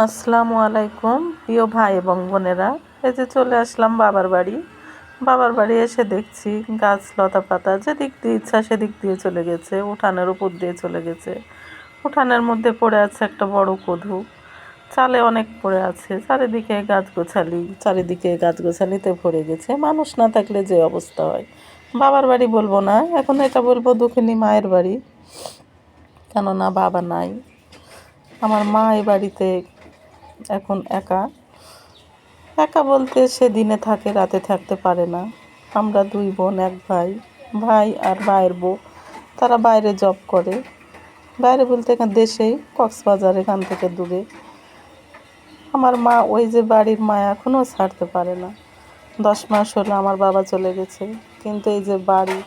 আসসালামু আলাইকুম, প্রিয় ভাই এবং বোনেরা। এই যে চলে আসলাম বাবার বাড়ি। বাবার বাড়ি এসে দেখছি গাছ, লতা পাতা, যেদিক দিয়ে ইচ্ছা সেদিক দিয়ে চলে গেছে, উঠানের উপর দিয়ে চলে গেছে। উঠানের মধ্যে পড়ে আছে একটা বড় কধু চালে অনেক পড়ে আছে, চারিদিকে গাছ গোছালি, চারিদিকে গাছ গোছালিতে ভরে গেছে। মানুষ না থাকলে যে অবস্থা হয়? বাবার বাড়ি বলব না, এখন এটা বলব দুঃখিনী মায়ের বাড়ি। কেননা বাবা নাই। আমার মা এই বাড়িতে এখন একা। একা বলতে সে দিনে থাকে, রাতে থাকতে পারে না। আমরা দুই বোন, এক ভাই। ভাই আর ভাইয়ের বউ। তারা বাইরে জব করে। বাইরে বলতে এখান দেশেই কক্সবাজার, এখান থেকে দূরে। আমার মা ওই যে বাড়ির মায়া এখনও ছাড়তে পারে না। দশ মাস হলো আমার বাবা চলে গেছে। কিন্তু এই যে বাড়ি,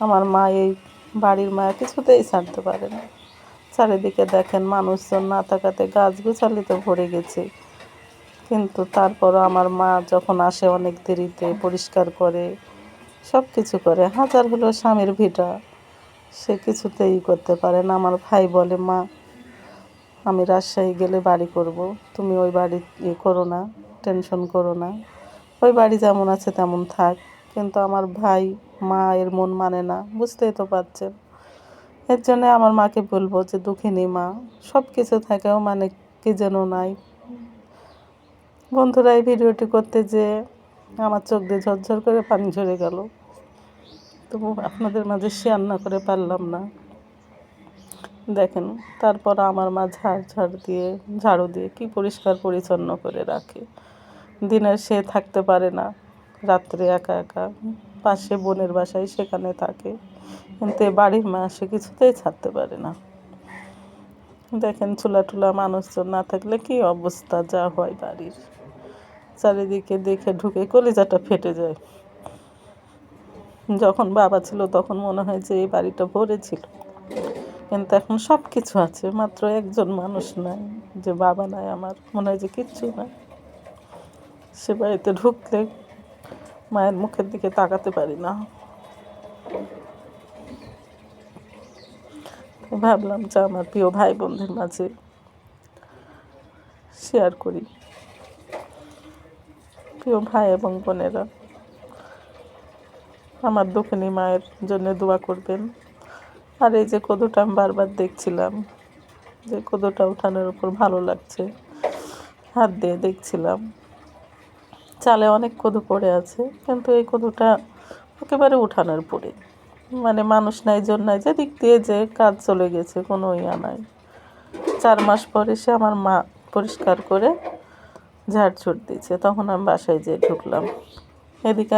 আমার মা এই বাড়ির মায়া কিছুতেই ছাড়তে পারে না। চারিদিকে দেখেন মানুষজন না থাকাতে গাছ গুছালিতে ভরে গেছে। কিন্তু তারপরও আমার মা যখন আসে অনেক দেরিতে, পরিষ্কার করে সব কিছু করে হাজার হলো স্বামীর ভিটা, সে কিছুতেই করতে পারে না। আমার ভাই বলে, মা, আমি রাজশাহী গেলে বাড়ি করব। তুমি ওই বাড়ি ইয়ে করো না, টেনশন করো না। ওই বাড়ি যেমন আছে তেমন থাক। কিন্তু আমার ভাই, মা এর মন মানে না, বুঝতেই তো পারছেন। এর জন্য আমার মাকে বলব যে, দুঃখিনী মা সব কিছু থাকেও মানে কি যেন নাই। বন্ধুরা, এই ভিডিওটি করতে যে আমার চোখ দিয়ে ঝরঝর করে পানি ঝরে গেল। তবু আপনাদের মাঝে শেয়ার না করে পারলাম না। দেখেন, তারপর আমার মা ঝাড় ঝাড় দিয়ে, ঝাড়ু দিয়ে কি পরিষ্কার পরিচ্ছন্ন করে রাখে। দিনের সে থাকতে পারে না, রাত্রে একা একা। পাশে বোনের বাসায় সেখানে থাকে। কিন্তু এ বাড়ির মা সে কিছুতেই ছাড়তে পারে না। দেখেন চুলা টুলা মানুষজন না থাকলে কি অবস্থা, যা হয় বাড়ির। চারিদিকে দেখে ঢুকে কলিজাটা ফেটে যায়। যখন বাবা ছিল তখন মনে হয় যে এই বাড়িটা ভরে ছিল। কিন্তু এখন সব কিছু আছে, মাত্র একজন মানুষ নাই যে বাবা নাই, আমার মনে হয় যে কিচ্ছু নাই। সে বাড়িতে ঢুকলে মায়ের মুখের দিকে তাকাতে পারি না। ভাবলাম যে আমার প্রিয় ভাই বোনদের মাঝে শেয়ার করি। প্রিয় ভাই এবং বোনেরা, আমার দক্ষিণী মায়ের জন্য দোয়া করবেন। আর এই যে কদুটা আমি বারবার দেখছিলাম, যে কদুটা উঠানোর উপর ভালো লাগছে, হাত দিয়ে দেখছিলাম। চালে অনেক কদু পড়ে আছে, কিন্তু এই কদুটা একেবারে উঠানোর পরে। মানে মানুষ নাই, জন নাই, যে দিক দিয়ে যে কাজ চলে গেছে, কোনো ইয়া নাই। চার মাস পরে সে আমার মা পরিষ্কার করে ঝাড়ছুট দিচ্ছে তখন আমি বাসায় যেয়ে ঢুকলাম। এদিকে